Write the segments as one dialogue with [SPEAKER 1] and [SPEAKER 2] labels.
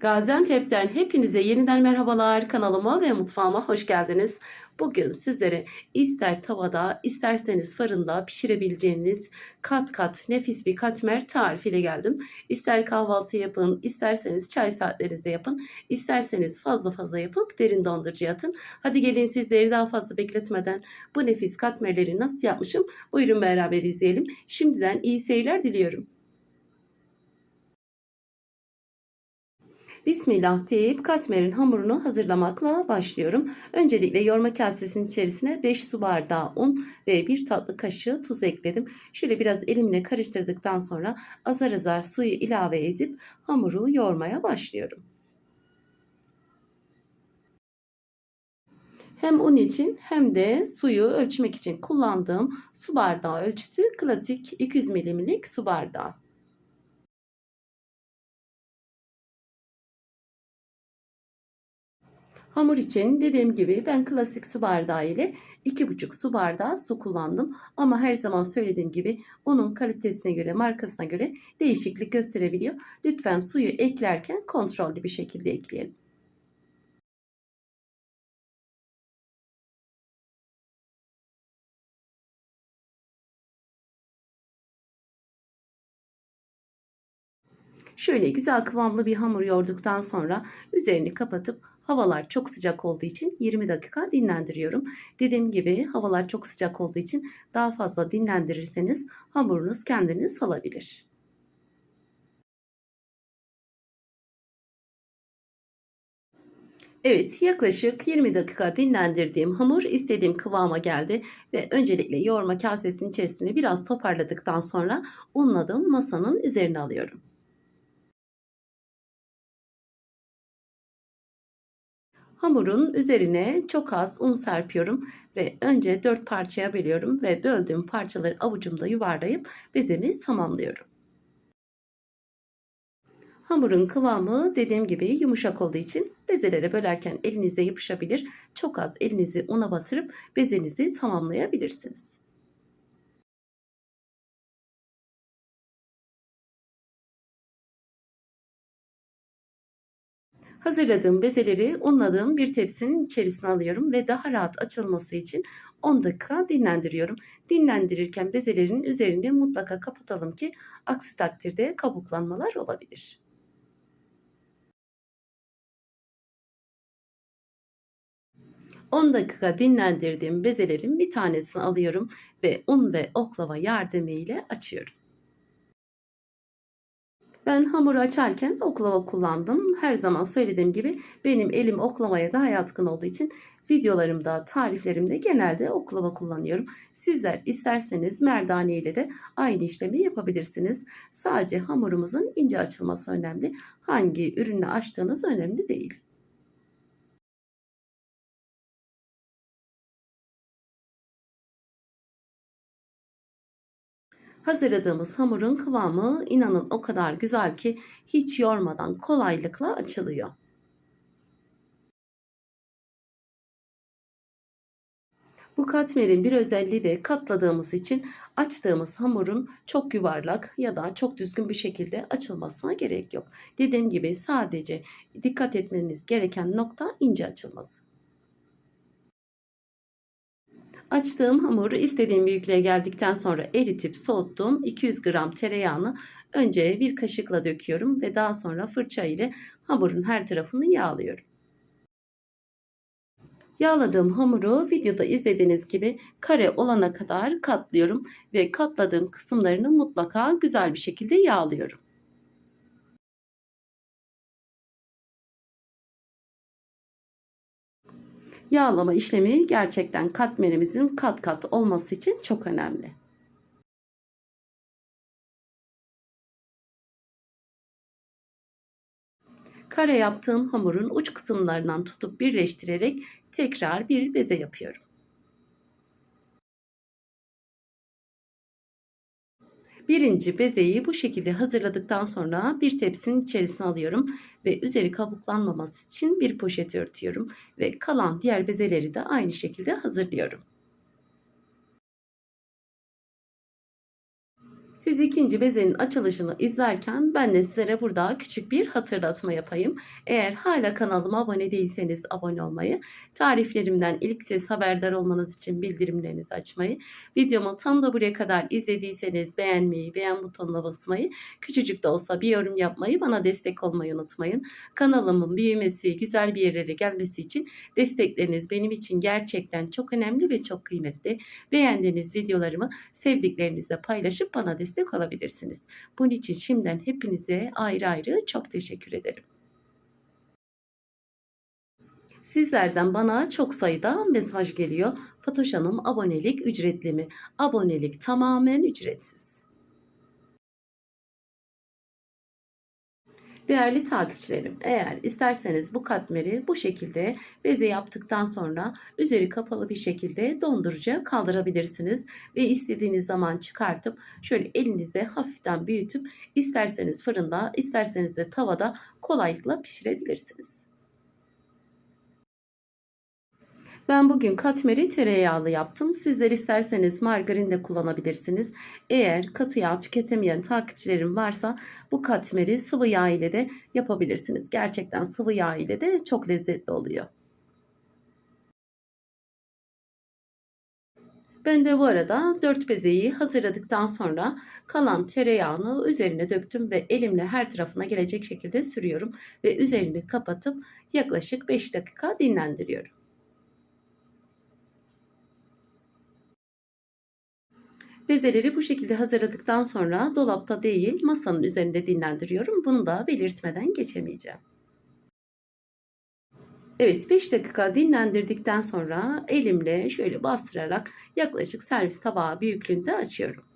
[SPEAKER 1] Gaziantep'ten hepinize yeniden merhabalar. Kanalıma ve mutfağıma hoş geldiniz. Bugün sizlere ister tavada isterseniz fırında pişirebileceğiniz kat kat nefis bir katmer tarifiyle geldim. İster kahvaltı yapın, isterseniz çay saatlerinizde yapın, isterseniz fazla fazla yapıp derin dondurucuya atın. Hadi gelin sizleri daha fazla bekletmeden bu nefis katmerleri nasıl yapmışım buyurun beraber izleyelim. Şimdiden iyi seyirler diliyorum. Bismillah deyip katmerin hamurunu hazırlamakla başlıyorum. Öncelikle yoğurma kasesinin içerisine 5 su bardağı un ve 1 tatlı kaşığı tuz ekledim. Şöyle biraz elimle karıştırdıktan sonra azar azar suyu ilave edip hamuru yoğurmaya başlıyorum. Hem un için hem de suyu ölçmek için kullandığım su bardağı ölçüsü klasik 200 milimlik su bardağı. Hamur için dediğim gibi ben klasik su bardağı ile 2,5 su bardağı su kullandım. Ama her zaman söylediğim gibi unun kalitesine göre, markasına göre değişiklik gösterebiliyor. Lütfen suyu eklerken kontrollü bir şekilde ekleyelim. Şöyle güzel kıvamlı bir hamur yoğurduktan sonra üzerini kapatıp havalar çok sıcak olduğu için 20 dakika dinlendiriyorum. Dediğim gibi havalar çok sıcak olduğu için daha fazla dinlendirirseniz hamurunuz kendini salabilir. Evet yaklaşık 20 dakika dinlendirdiğim hamur istediğim kıvama geldi ve öncelikle yoğurma kasesinin içerisinde biraz toparladıktan sonra unladığım masanın üzerine alıyorum. Hamurun üzerine çok az un serpiyorum ve önce 4 parçaya bölüyorum ve böldüğüm parçaları avucumda yuvarlayıp bezemi tamamlıyorum. Hamurun kıvamı dediğim gibi yumuşak olduğu için bezelere bölerken elinize yapışabilir. Çok az elinizi una batırıp bezenizi tamamlayabilirsiniz. Hazırladığım bezeleri unladığım bir tepsinin içerisine alıyorum ve daha rahat açılması için 10 dakika dinlendiriyorum. Dinlendirirken bezelerin üzerini mutlaka kapatalım ki aksi takdirde kabuklanmalar olabilir. ...10 dakika dinlendirdiğim bezelerin bir tanesini alıyorum ve un ve oklava yardımıyla açıyorum. Ben hamuru açarken oklava kullandım. Her zaman söylediğim gibi benim elim oklavaya daha yatkın olduğu için videolarımda, tariflerimde genelde oklava kullanıyorum. Sizler isterseniz merdane ile de aynı işlemi yapabilirsiniz. Sadece hamurumuzun ince açılması önemli. Hangi ürünle açtığınız önemli değil. Hazırladığımız hamurun kıvamı inanın o kadar güzel ki hiç yormadan kolaylıkla açılıyor. Bu katmerin bir özelliği de katladığımız için açtığımız hamurun çok yuvarlak ya da çok düzgün bir şekilde açılmasına gerek yok. Dediğim gibi sadece dikkat etmeniz gereken nokta ince açılması. Açtığım hamuru istediğim büyüklüğe geldikten sonra eritip soğuttuğum 200 gram tereyağını önce bir kaşıkla döküyorum ve daha sonra fırça ile hamurun her tarafını yağlıyorum. Yağladığım hamuru videoda izlediğiniz gibi kare olana kadar katlıyorum ve katladığım kısımlarını mutlaka güzel bir şekilde yağlıyorum. Yağlama işlemi gerçekten katmerimizin kat kat olması için çok önemli. Kare yaptığım hamurun uç kısımlarından tutup birleştirerek tekrar bir beze yapıyorum. Birinci bezeyi bu şekilde hazırladıktan sonra bir tepsinin içerisine alıyorum ve üzeri kabuklanmaması için bir poşet örtüyorum ve kalan diğer bezeleri de aynı şekilde hazırlıyorum. Siz ikinci bezenin açılışını izlerken ben de sizlere burada küçük bir hatırlatma yapayım. Eğer hala kanalıma abone değilseniz abone olmayı, tariflerimden ilk ses haberdar olmanız için bildirimlerinizi açmayı, videomu tam da buraya kadar izlediyseniz beğenmeyi, beğen butonuna basmayı, küçücük de olsa bir yorum yapmayı, bana destek olmayı unutmayın. Kanalımın büyümesi, güzel bir yerlere gelmesi için destekleriniz benim için gerçekten çok önemli ve çok kıymetli. Beğendiğiniz videolarımı sevdiklerinizle paylaşıp bana destek olabilirsiniz. Bunun için şimdiden hepinize ayrı ayrı çok teşekkür ederim. Sizlerden bana çok sayıda mesaj geliyor. Fatoş Hanım abonelik ücretli mi? Abonelik tamamen ücretsiz. Değerli takipçilerim, eğer isterseniz bu katmeri bu şekilde beze yaptıktan sonra üzeri kapalı bir şekilde dondurucuya kaldırabilirsiniz ve istediğiniz zaman çıkartıp şöyle elinizde hafiften büyütüp isterseniz fırında, isterseniz de tavada kolaylıkla pişirebilirsiniz. Ben bugün katmeri tereyağlı yaptım. Sizler isterseniz margarin de kullanabilirsiniz. Eğer katı yağ tüketemeyen takipçilerim varsa bu katmeri sıvı yağ ile de yapabilirsiniz. Gerçekten sıvı yağ ile de çok lezzetli oluyor. Ben de bu arada 4 bezeyi hazırladıktan sonra kalan tereyağını üzerine döktüm ve elimle her tarafına gelecek şekilde sürüyorum ve üzerini kapatıp yaklaşık 5 dakika dinlendiriyorum. Bezeleri bu şekilde hazırladıktan sonra dolapta değil masanın üzerinde dinlendiriyorum. Bunu da belirtmeden geçemeyeceğim. Evet 5 dakika dinlendirdikten sonra elimle şöyle bastırarak yaklaşık servis tabağı büyüklüğünde açıyorum.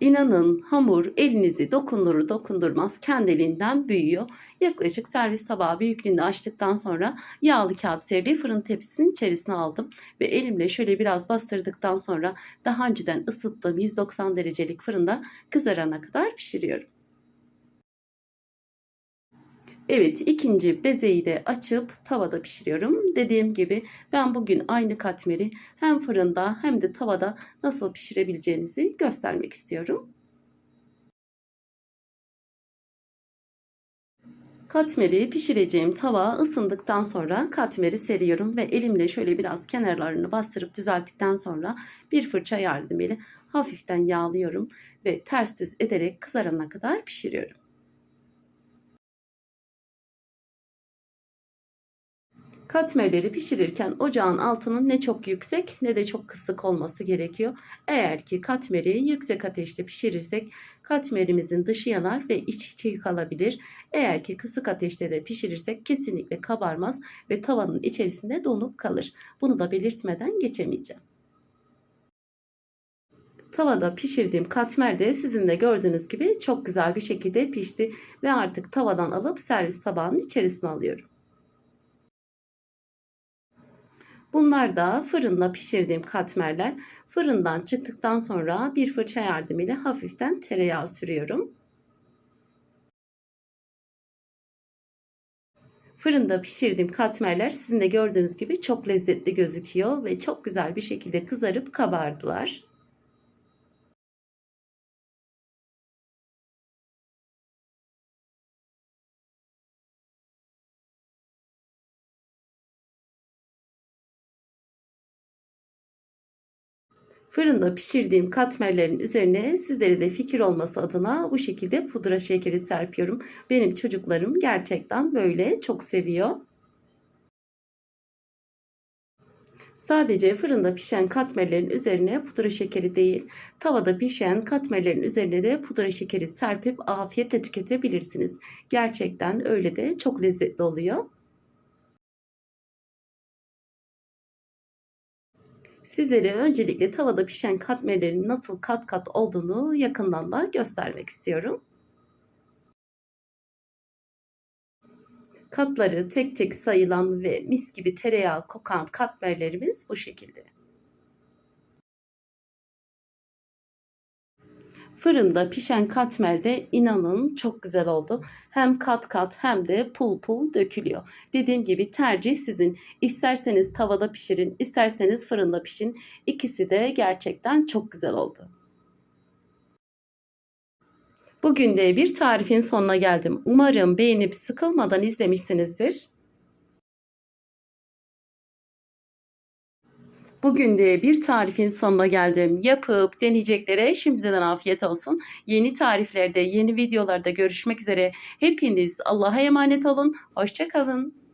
[SPEAKER 1] İnanın hamur elinizi dokundurur dokundurmaz kendiliğinden büyüyor. Yaklaşık servis tabağı büyüklüğünde açtıktan sonra yağlı kağıt serili fırın tepsisinin içerisine aldım. Ve elimle şöyle biraz bastırdıktan sonra daha önceden ısıttığım 190 derecelik fırında kızarana kadar pişiriyorum. Evet ikinci bezeyi de açıp tavada pişiriyorum. Dediğim gibi ben bugün aynı katmeri hem fırında hem de tavada nasıl pişirebileceğinizi göstermek istiyorum. Katmeri pişireceğim tava ısındıktan sonra katmeri seriyorum ve elimle şöyle biraz kenarlarını bastırıp düzelttikten sonra bir fırça yardımıyla hafiften yağlıyorum ve ters düz ederek kızarana kadar pişiriyorum. Katmerleri pişirirken ocağın altının ne çok yüksek ne de çok kısık olması gerekiyor. Eğer ki katmeri yüksek ateşte pişirirsek katmerimizin dışı yanar ve iç çiğ kalabilir. Eğer ki kısık ateşte de pişirirsek kesinlikle kabarmaz ve tavanın içerisinde donup kalır. Bunu da belirtmeden geçemeyeceğim. Tavada pişirdiğim katmer de sizin de gördüğünüz gibi çok güzel bir şekilde pişti ve artık tavadan alıp servis tabağının içerisine alıyorum. Bunlar da fırında pişirdiğim katmerler. Fırından çıktıktan sonra bir fırça yardımıyla hafiften tereyağı sürüyorum. Fırında pişirdiğim katmerler sizin de gördüğünüz gibi çok lezzetli gözüküyor ve çok güzel bir şekilde kızarıp kabardılar. Fırında pişirdiğim katmerlerin üzerine sizlere de fikir olması adına bu şekilde pudra şekeri serpiyorum. Benim çocuklarım gerçekten böyle çok seviyor. Sadece fırında pişen katmerlerin üzerine pudra şekeri değil, tavada pişen katmerlerin üzerine de pudra şekeri serpip afiyetle tüketebilirsiniz. Gerçekten öyle de çok lezzetli oluyor. Sizlere öncelikle tavada pişen katmerlerin nasıl kat kat olduğunu yakından da göstermek istiyorum. Katları tek tek sayılan ve mis gibi tereyağı kokan katmerlerimiz bu şekilde. Fırında pişen katmerde inanın çok güzel oldu. Hem kat kat hem de pul pul dökülüyor. Dediğim gibi tercih sizin. İsterseniz tavada pişirin, isterseniz fırında pişin. İkisi de gerçekten çok güzel oldu. Bugün de bir tarifin sonuna geldim. Umarım beğenip sıkılmadan izlemişsinizdir. Bugün de bir tarifin sonuna geldim. Yapıp deneyeceklere şimdiden afiyet olsun. Yeni tariflerde, yeni videolarda görüşmek üzere. Hepiniz Allah'a emanet olun. Hoşçakalın.